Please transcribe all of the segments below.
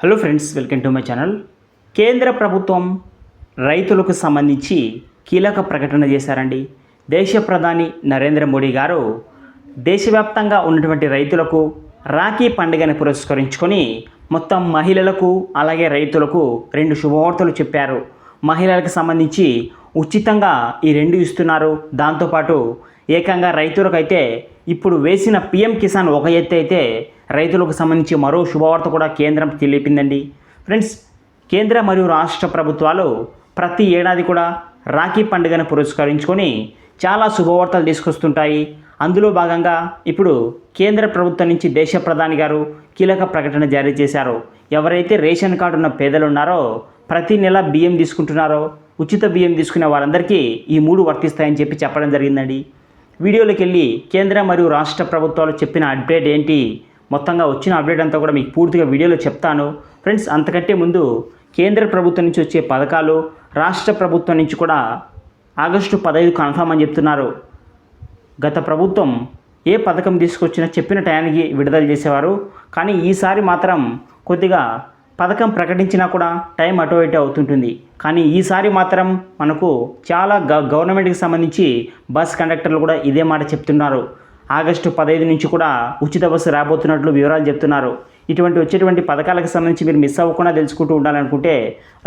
Hello friends welcome to my channel కేంద్ర ప్రభుత్వం రైతులకు సంబంధించి కీలక ప్రకటన చేశారండి. దేశ ప్రధాని నరేంద్ర మోడీ గారు దేశవ్యాప్తంగా ఉన్నటువంటి రైతులకు రాఖీ పండుగను పురస్కరించుకొని మొత్తం మహిళలకు అలాగే రైతులకు రెండు శుభవార్తలు చెప్పారు. మహిళలకు సంబంధించి ఉచితంగా ఈ రెండు ఇస్తున్నారు. దాంతోపాటు ఏకంగా రైతులకైతే ఇప్పుడు వేసిన పిఎం కిసాన్ ఒక ఎత్తు అయితే రైతులకు సంబంధించి మరో శుభవార్త కూడా కేంద్రం తెలిపిందండి. ఫ్రెండ్స్ కేంద్ర మరియు రాష్ట్ర ప్రభుత్వాలు ప్రతి ఏడాది కూడా రాఖీ పండుగను పురస్కరించుకొని చాలా శుభవార్తలు తీసుకొస్తుంటాయి. అందులో భాగంగా ఇప్పుడు కేంద్ర ప్రభుత్వం నుంచి దేశ ప్రధాని గారు కీలక ప్రకటన జారీ చేశారు. ఎవరైతే రేషన్ కార్డు ఉన్న పేదలు ఉన్నారో ప్రతి నెల బియ్యం తీసుకుంటున్నారో ఉచిత బియ్యం తీసుకునే వారందరికీ ఈ మూడు వర్తిస్తాయని చెప్పి చెప్పడం జరిగిందండి. వీడియోలోకి వెళ్ళి కేంద్ర మరియు రాష్ట్ర ప్రభుత్వాలు చెప్పిన అప్డేట్ ఏంటి? మొత్తంగా వచ్చిన అప్డేట్ అంతా కూడా మీకు పూర్తిగా వీడియోలో చెప్తాను. ఫ్రెండ్స్ అంతకంటే ముందు కేంద్ర ప్రభుత్వం నుంచి వచ్చే పథకాలు రాష్ట్ర ప్రభుత్వం నుంచి కూడా ఆగస్టు పదహైదు కన్ఫామ్ అని చెప్తున్నారు. గత ప్రభుత్వం ఏ పథకం తీసుకొచ్చినా చెప్పిన టయానికి విడుదల చేసేవారు. కానీ ఈసారి మాత్రం కొద్దిగా పథకం ప్రకటించినా కూడా టైం అటు ఇటు అవుతుంటుంది. కానీ ఈసారి మాత్రం మనకు చాలా గ గవర్నమెంట్కి సంబంధించి బస్ కండక్టర్లు కూడా ఇదే మాట చెప్తున్నారు. ఆగస్టు పదహైదు నుంచి కూడా ఉచిత బస్సు రాబోతున్నట్లు వివరాలు చెప్తున్నారు. ఇటువంటి వచ్చేటువంటి పథకాలకు సంబంధించి మీరు మిస్ అవ్వకుండా తెలుసుకుంటూ ఉండాలనుకుంటే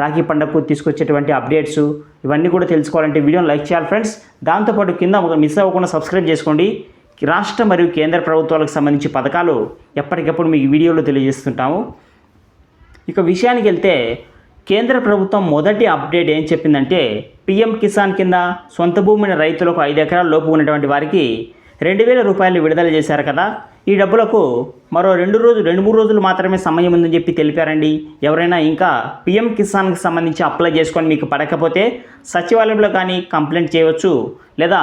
రాఖీ పండుగకు తీసుకొచ్చేటువంటి అప్డేట్స్ ఇవన్నీ కూడా తెలుసుకోవాలంటే వీడియోని లైక్ చేయాలి ఫ్రెండ్స్. దాంతోపాటు కింద ఒక మిస్ అవ్వకుండా సబ్స్క్రైబ్ చేసుకోండి. రాష్ట్ర మరియు కేంద్ర ప్రభుత్వాలకు సంబంధించి పథకాలు ఎప్పటికప్పుడు మీకు వీడియోలో తెలియజేస్తుంటాము. ఇక విషయానికి వెళ్తే కేంద్ర ప్రభుత్వం మొదటి అప్డేట్ ఏం చెప్పిందంటే పిఎం కిసాన్ కింద సొంత భూమిని రైతులకు ఐదు ఎకరాల లోపు ఉన్నటువంటి వారికి రెండు వేల రూపాయలు విడుదల చేశారు కదా. ఈ డబ్బులకు మరో రెండు రోజులు రెండు మూడు రోజులు మాత్రమే సమయం ఉందని చెప్పి తెలిపారండి. ఎవరైనా ఇంకా పిఎం కిసాన్కి సంబంధించి అప్లై చేసుకొని మీకు పడకపోతే సచివాలయంలో కానీ కంప్లైంట్ చేయవచ్చు. లేదా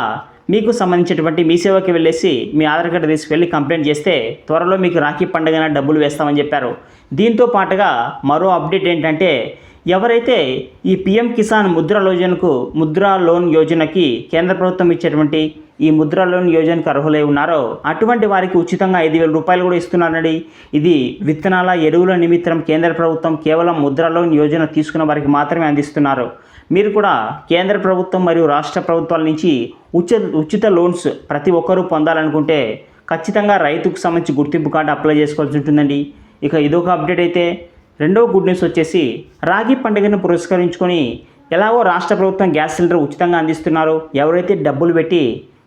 మీకు సంబంధించినటువంటి మీ సేవకి వెళ్ళేసి మీ ఆధార్ కార్డు తీసుకెళ్ళి కంప్లైంట్ చేస్తే త్వరలో మీకు రాఖీ పండుగన డబ్బులు వేస్తామని చెప్పారు. దీంతో పాటుగా మరో అప్డేట్ ఏంటంటే ఎవరైతే ఈ పిఎం కిసాన్ ముద్ర యోజనకు ముద్రా లోన్ యోజనకి కేంద్ర ప్రభుత్వం ఇచ్చేటువంటి ఈ ముద్ర లోన్ యోజనకు అర్హులై ఉన్నారో అటువంటి వారికి ఉచితంగా ఐదు వేల రూపాయలు కూడా ఇస్తున్నారండి ఇది విత్తనాల ఎరువుల నిమిత్తం కేంద్ర ప్రభుత్వం కేవలం ముద్ర లోన్ యోజన తీసుకున్న వారికి మాత్రమే అందిస్తున్నారు. మీరు కూడా కేంద్ర ప్రభుత్వం మరియు రాష్ట్ర ప్రభుత్వాల నుంచి ఉచిత ఉచిత లోన్స్ ప్రతి ఒక్కరూ పొందాలనుకుంటే ఖచ్చితంగా రైతుకు సంబంధించి గుర్తింపు కార్డు అప్లై చేసుకోవాల్సి ఉంటుందండి. ఇక ఇదొక అప్డేట్ అయితే రెండవ గుడ్ న్యూస్ వచ్చేసి రాగి పండుగను పురస్కరించుకొని ఎలాగో రాష్ట్ర ప్రభుత్వం గ్యాస్ సిలిండర్ ఉచితంగా అందిస్తున్నారు ఎవరైతే డబ్బులు పెట్టి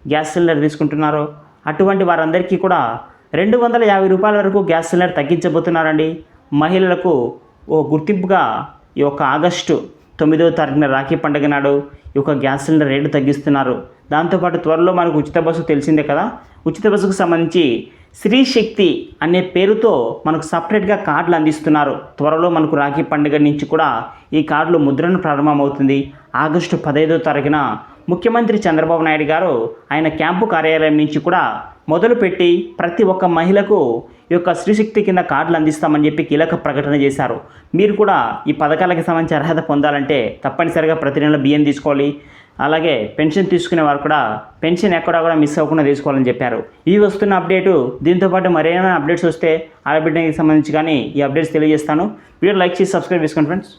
గ్యాస్ సిలిండర్ తీసుకుంటున్నారో? అటువంటి వారందరికీ కూడా రెండు వందల యాభై రూపాయల వరకు గ్యాస్ సిలిండర్ తగ్గించబోతున్నారండి. మహిళలకు ఓ గుర్తింపుగా ఈ యొక్క ఆగస్టు తొమ్మిదవ తారీఖున రాఖీ పండుగ నాడు ఈ యొక్క గ్యాస్ సిలిండర్ రేటు తగ్గిస్తున్నారు. దాంతోపాటు త్వరలో మనకు ఉచిత బస్సు తెలిసిందే కదా? ఉచిత బస్సుకు సంబంధించి స్త్రీ శక్తి అనే పేరుతో మనకు సపరేట్గా కార్డులు అందిస్తున్నారు. త్వరలో మనకు రాఖీ పండుగ నుంచి కూడా ఈ కార్డులు ముద్రణ ప్రారంభమవుతుంది. ఆగస్టు పదహైదో తారీఖున ముఖ్యమంత్రి చంద్రబాబు నాయుడు గారు ఆయన క్యాంపు కార్యాలయం నుంచి కూడా మొదలుపెట్టి ప్రతి ఒక్క మహిళకు ఈ యొక్క స్త్రీశక్తి కింద కార్డులు అందిస్తామని చెప్పి కీలక ప్రకటన చేశారు. మీరు కూడా ఈ పథకాలకు సంబంధించి అర్హత పొందాలంటే తప్పనిసరిగా ప్రతి నెల బియ్యం తీసుకోవాలి. అలాగే పెన్షన్ తీసుకునే వారు కూడా పెన్షన్ ఎక్కడా కూడా మిస్ అవ్వకుండా తీసుకోవాలని చెప్పారు. ఈ వస్తున్న అప్డేటు దీంతోపాటు మరేమైనా అప్డేట్స్ వస్తే ఆడబిడ్డకి సంబంధించి కానీ ఈ అప్డేట్స్ తెలియజేస్తాను. వీడియో లైక్ చేసి సబ్స్క్రైబ్ చేసుకోండి ఫ్రెండ్స్.